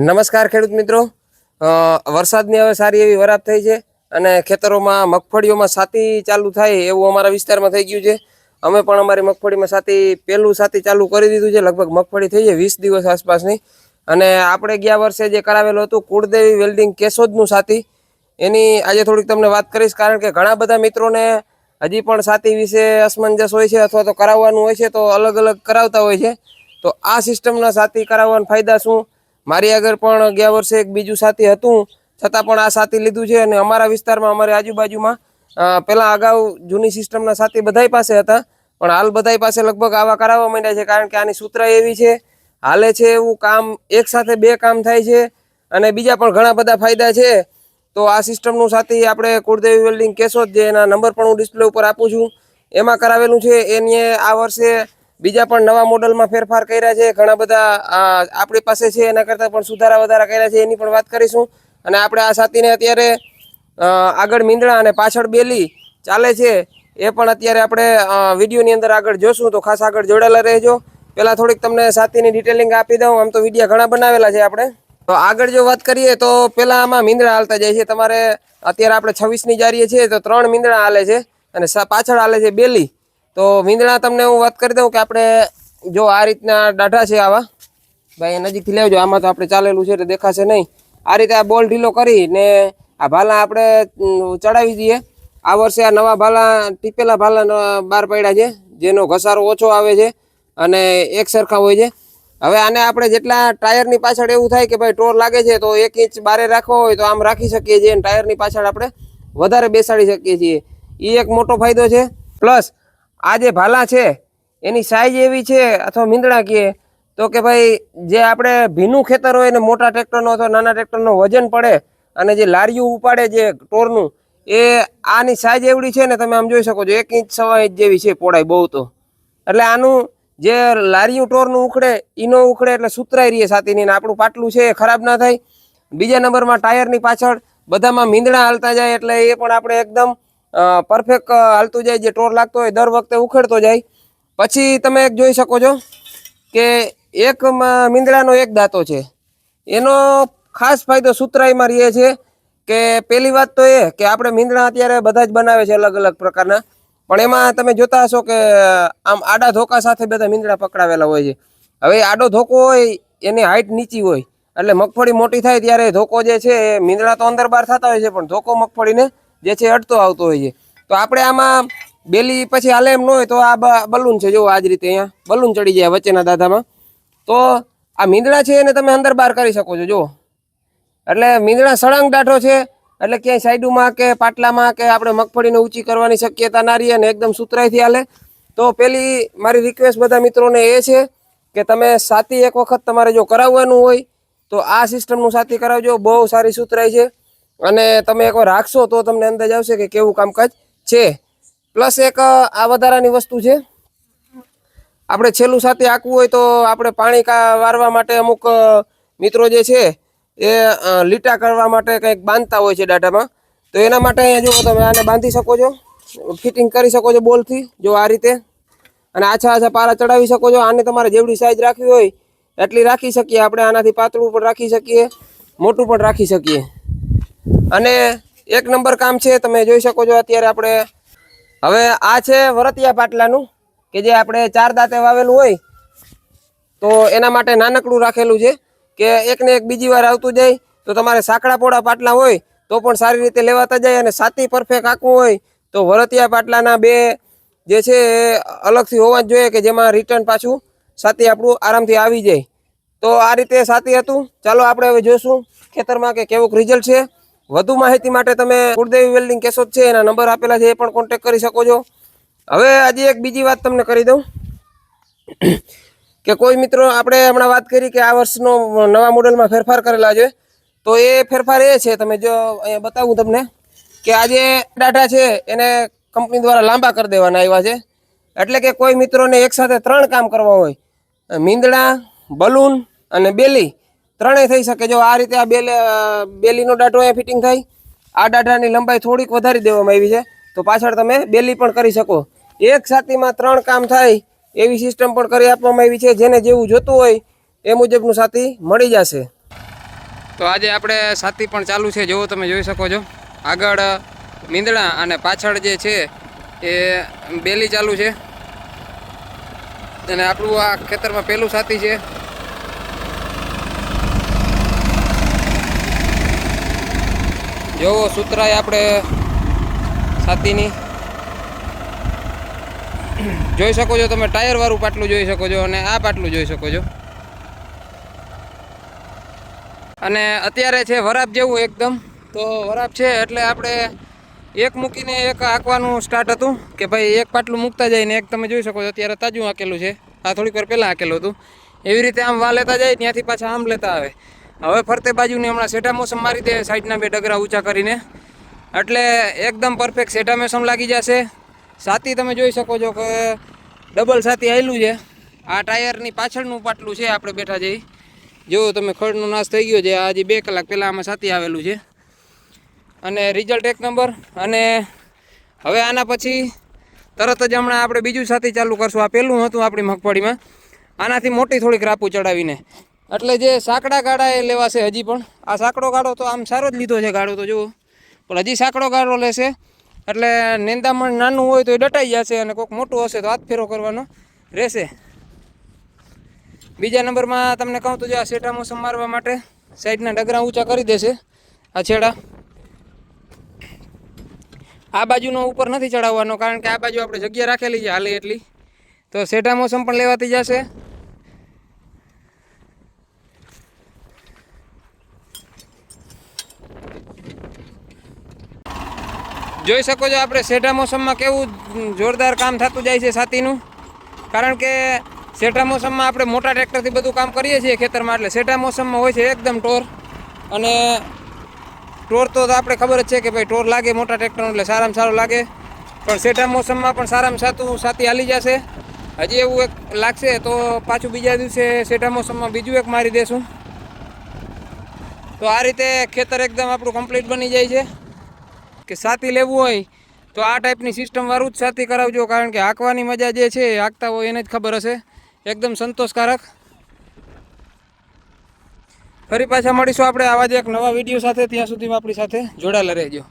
નમસ્કાર ખેડૂત મિત્રો. વરસાદની હવે સારી એવી વરાપ થઈ છે અને ખેતરોમાં મગફળીઓમાં સાતી ચાલુ થાય એવું અમારા વિસ્તારમાં થઈ ગયું છે. અમે પણ અમારી મગફળીમાં સાતી પહેલું સાતી ચાલુ કરી દીધું છે. લગભગ મગફળી થઈ છે, વીસ દિવસ આસપાસની. અને આપણે ગયા વર્ષે જે કરાવેલું હતું, કુળદેવી વેલ્ડિંગ કેશોદનું સાતી. એની આજે થોડીક તમને વાત કરીશ, કારણ કે ઘણા બધા મિત્રોને હજી પણ સાતી વિશે અસમંજસ હોય છે અથવા તો કરાવવાનું હોય છે, તો અલગ અલગ કરાવતા હોય છે. તો આ સિસ્ટમના સાથી કરાવવાના ફાયદા શું? મારી આગળ પણ ગયા વર્ષે એક બીજું સાથી હતું. છતાં પણ આ સાથી લીધું છે અને અમારા વિસ્તારમાં, અમારી આજુબાજુમાં પહેલાં અગાઉ જૂની સિસ્ટમના સાથી બધાય પાસે હતા. પણ હાલ બધાય પાસે લગભગ આવા કરાવવા માંડ્યા છે કારણ કે આની સૂત્ર એવી છે, હાલે છે એવું કામ, એક સાથે બે કામ થાય છે અને બીજા પણ ઘણા બધા ફાયદા છે. તો આ સિસ્ટમનું સાથી આપણે કુળદેવી વેલ્ડિંગ કેશોદ જે એના નંબર પણ હું ડિસ્પ્લે ઉપર આપું છું. એમાં કરાવેલું છે એની આ વર્ષે બીજા પણ નવા મોડલમાં ફેરફાર કર્યા છે, ઘણા બધા આપણી પાસે છે, એના કરતાં પણ સુધારા વધારા કર્યા છે, એની પણ વાત કરીશું. અને આપણે આ સાથીને અત્યારે આગળ મીંદડા અને પાછળ બેલી ચાલે છે, એ પણ અત્યારે આપણે વિડીયોની અંદર આગળ જોશું, તો ખાસ આગળ જોડાયેલા રહેજો. પહેલાં થોડીક તમને સાથીની ડિટેલિંગ આપી દઉં, આમ તો વીડિયો ઘણા બનાવેલા છે આપણે. તો આગળ જો વાત કરીએ, તો પહેલાં આમાં મીંદડા હાલતા જાય છે, તમારે અત્યારે આપણે છવ્વીસની જારીએ છીએ, તો ત્રણ મીંદડા હાલે છે, અને પાછળ હાલે છે બેલી. તો મીંદડા તમને હું વાત કરી દઉં કે આપણે જો આ રીતના દાઢા છે આવા, ભાઈ નજીકથી લેવજો. આમાં તો આપણે ચાલેલું છે એટલે દેખાશે નહીં. આ રીતે આ બોલ ઢીલો કરી ને આ ભાલા આપણે ચડાવી દઈએ. આ વર્ષે આ નવા ભાલા, ટીપેલા ભાલા બહાર પડ્યા છે, જેનો ઘસારો ઓછો આવે છે અને એક સરખા હોય છે. હવે આને આપણે જેટલા ટાયરની પાછળ એવું થાય કે ભાઈ ટોર લાગે છે તો એક ઇંચ બારે રાખવો હોય તો આમ રાખી શકીએ છીએ અને ટાયરની પાછળ આપણે વધારે બેસાડી શકીએ છીએ. એ એક મોટો ફાયદો છે. પ્લસ આ જે ભાલા છે, એની સાઈઝ એવી છે અથવા મીંદડા કહીએ તો કે ભાઈ જે આપણે ભીનું ખેતર હોય ને મોટા ટ્રેક્ટરનો અથવા નાના ટ્રેક્ટરનો વજન પડે અને જે લારીયું ઉપાડે જે ટોરનું, એ આની સાઈઝ એવડી છે ને તમે આમ જોઈ શકો છો, એક ઇંચ સવા ઇંચ જેવી છે પહોળાઈ બહુ તો. એટલે આનું જે લારીયું ટોરનું ઉખડે, ઈનો ઉખડે એટલે સુતરાઈ રહીએ સાતીની ને આપણું પાટલું છે એ ખરાબ ના થાય. બીજા નંબરમાં ટાયરની પાછળ બધામાં મીંદડા હાલતા જાય એટલે એ પણ આપણે એકદમ પરફેક્ટ હાલતું જાય, જે ટોર લાગતો હોય, દર વખતે ઉખેડતો જાય. પછી તમે એક જોઈ શકો છો કે એક મીંદડાનો એક દાંતો છે. એનો ખાસ ફાયદો સુતરાઈમાં રહે છે કે પહેલી વાત તો એ કે આપણે મીંદડા અત્યારે બધા જ બનાવે છે અલગ અલગ પ્રકારના. પણ એમાં તમે જોતા હશો કે આમ આડા ધોકા સાથે બધા મીંદડા પકડાવેલા હોય છે. હવે આડો ધોકો હોય, એની હાઇટ નીચી હોય. એટલે મગફળી મોટી થાય ત્યારે ધોકો જે છે એ મીંદડા તો અંદર બહાર થતા હોય છે, પણ ધોકો મગફળીને જે છે અડતો આવતો હોય છે. તો આપણે આમાં બેલી પછી હાલે એમ ન હોય તો આ બલૂન છે જો આ જ રીતે અહીંયા. બલૂન ચડી જાય વચ્ચેના દાદામાં. તો આ મીંદડા છે એને તમે અંદર બહાર કરી શકો છો, જુઓ. એટલે મીંદડા સળંગ દાંઠો છે. એટલે ક્યાંય સાઈડમાં કે પાટલામાં કે આપણે મગફળીને ઊંચી કરવાની શક્યતા ના રહી અને એકદમ સુતરાઈથી હાલે. તો પેલી મારી રિક્વેસ્ટ બધા મિત્રોને એ છે કે તમે સાતી એક વખત તમારે જો કરાવવાનું હોય તો આ સિસ્ટમનું સાથી કરાવજો. બહુ સારી સુતરાઈ છે. અને તમે એકવાર રાખશો તો તમને અંદાજ આવશે કે કેવું કામકાજ છે. પ્લસ એક આ વધારાની વસ્તુ છે. આપણે છેલ્લું સાથે આંકવું હોય તો આપણે પાણી વારવા માટે અમુક મિત્રો જે છે એ લીટા કરવા માટે કંઈક બાંધતા હોય છે ડાટામાં તો એના માટે અહીંયા જુઓ તમે આને બાંધી શકો છો. ફિટિંગ કરી શકો છો બોલથી, જો આ રીતે. અને આછા આછા પારા ચડાવી શકો છો. આને તમારે જેવડી સાઈઝ રાખવી હોય એટલી રાખી શકીએ. આપણે આનાથી પાતળું પણ રાખી શકીએ, મોટું પણ રાખી શકીએ. અને એક નંબર કામ છે, તમે જોઈ શકો છો અત્યારે આપણે. હવે આ છે વરતિયા પાટલાનું, કે જે આપણે ચાર દાંતે વાવેલું હોય, તો એના માટે નાનકડું રાખેલું છે, કે એકને એક બીજી વાર આવતું જાય, તો તમારે સાંકડા પોળા પાટલા હોય, તો પણ સારી રીતે લેવાતા જાય, અને સાતી પરફેક્ટ આંકવું હોય, તો વરતિયા પાટલાના બે જે છે અલગથી હોવા જ જોઈએ, કે જેમાં રિટર્ન પાછું સાતી આપણું આરામથી આવી જાય. તો આ રીતે સાથી હતું. ચાલો આપણે હવે જોઈશું ખેતરમાં કે કેવું રિઝલ્ટ છે. વધુ માહિતી માટે તમે કુળદેવી વેલ્ડિંગ કેશોદ છે, એના નંબર આપેલા છે, એ પણ કોન્ટેક કરી શકો છો. હવે આજે એક બીજી વાત તમને કરી દઉં કે કોઈ મિત્રો આપણે હમણાં વાત કરી કે આ વર્ષનો નવા મોડેલમાં ફેરફાર કરેલા છે, તો એ ફેરફાર એ છે, તમે જો અહીંયા બતાવું તમને કે આજે ડાટા છે, એને કંપની દ્વારા લાંબા કરી દેવાના આવ્યા છે. એટલે કે કોઈ મિત્રોને એકસાથે ત્રણ કામ કરવા હોય મીંદડા, બલૂન અને બેલી ત્રણેય થઈ શકે. જો આ રીતે આ બેલે બેલીનો ડાટો અહીંયા ફિટિંગ થાય, આ ડાટાની લંબાઈ થોડીક વધારી દેવામાં આવી છે. તો પાછળ તમે બેલી પણ કરી શકો. એક સાથીમાં ત્રણ કામ થાય, એવી સિસ્ટમ પણ કરી આપવામાં આવી છે. જેને જેવું જોતું હોય, એ મુજબનું સાથી મળી જશે. તો આજે આપણે સાથી પણ ચાલુ છે. જેવો તમે, જોઈ શકો છો. આગળ મીંદડા અને પાછળ જે છે, એ બેલી ચાલુ છે. અને આપણું આ ખેતરમાં પહેલું સાથી છે. જોવો સૂત્રાય આપણે સાતીની જોઈ શકો છો તમે, ટાયર વાળું પાટલું જોઈ શકો છો અને આ પાટલું જોઈ શકો છો. અને અત્યારે છે વરાપ જેવું એકદમ. તો વરાપ છે એટલે આપણે એક મૂકીને એક હાંકવાનું સ્ટાર્ટ હતું કે ભાઈ એક પાટલું મૂકતા જાય ને એક તમે જોઈ શકો છો, અત્યારે તાજું હાંકેલું છે. આ થોડીક વાર પહેલાં હાંકેલું હતું. એવી રીતે આમ વા લેતા જાય, ત્યાંથી પાછા આમ લેતા આવે. હવે ફરતે બાજુની હમણાં સેટા મોસમ મારી દે, સાઈડના બે ડગરા ઊંચા કરીને. એટલે એકદમ પરફેક્ટ સેટા મોસમ લાગી જશે. સાથી તમે જોઈ શકો છો કે ડબલ સાથી આવેલું છે. આ ટાયરની પાછળનું પાટલું છે આપણે બેઠા જઈ. જો તમે ખડનો નાશ થઈ ગયો છે, આજે બે કલાક પહેલાં આમાં સાથી આવેલું છે. અને રિઝલ્ટ એક નંબર અને હવે આના પછી તરત જ હમણાં આપણે બીજું સાથી ચાલુ કરશું. આ પહેલું હતું આપણી મગફળીમાં. આનાથી મોટી થોડીક રાપુ ચડાવીને. એટલે જે સાંકડા ગાળા એ લેવાશે હજી પણ. આ સાંકડો ગાળો તો આમ સારો જ લીધો છે ગાળો તો, જુઓ. પણ હજી સાંકડો ગાળો લેશે. એટલે નિંદામણ નાનું હોય તો એ ડટાઈ જશે અને કોઈક મોટું હશે તો હાથ ફેરો કરવાનો રહેશે. બીજા નંબરમાં તમને કહું તો જો આ સેટા મોસમ મારવા માટે સાઈડના ડગરા ઊંચા કરી દેશે. આ છેડા. આ બાજુનો ઉપર નથી ચડાવવાનો કારણ કે આ બાજુ આપણે જગ્યા રાખેલી છે હાલે એટલી. તો સેટા મોસમ પણ લેવાતી જશે. જોઈ શકો છો આપણે સેટા મોસમમાં કેવું જોરદાર કામ થતું જાય છે સાતીનું કારણ કે શેઠા મોસમમાં આપણે મોટા ટ્રેક્ટરથી બધું કામ કરીએ છીએ ખેતરમાં, એટલે શેઠા મોસમમાં હોય છે એકદમ ટોર. અને ટોર તો આપણે ખબર જ છે કે ભાઈ ટોર લાગે મોટા ટ્રેક્ટરનો, એટલે સારામાં સારું લાગે. પણ શેઠા મોસમમાં પણ સારામાં સાતું સાથી હાલી જશે. હજી એવું એક લાગશે તો પાછું બીજા દિવસે સેઠા મોસમમાં બીજું એક મારી દેશું. તો આ રીતે ખેતર એકદમ આપણું કમ્પ્લીટ બની જાય છે. કે સાથી લેવું હોય, તો આ ટાઈપની સિસ્ટમ વાળું જ સાથી કરાવજો, કારણ કે હાંકવાની મજા જે છે એ હાંકતા હોય એને જ ખબર હશે. એકદમ સંતોષકારક. ફરી પાછા મળીશું આપણે આવા જ એક નવા વીડિયો સાથે. ત્યાં સુધીમાં આપણી સાથે જોડાયેલા રહેજો.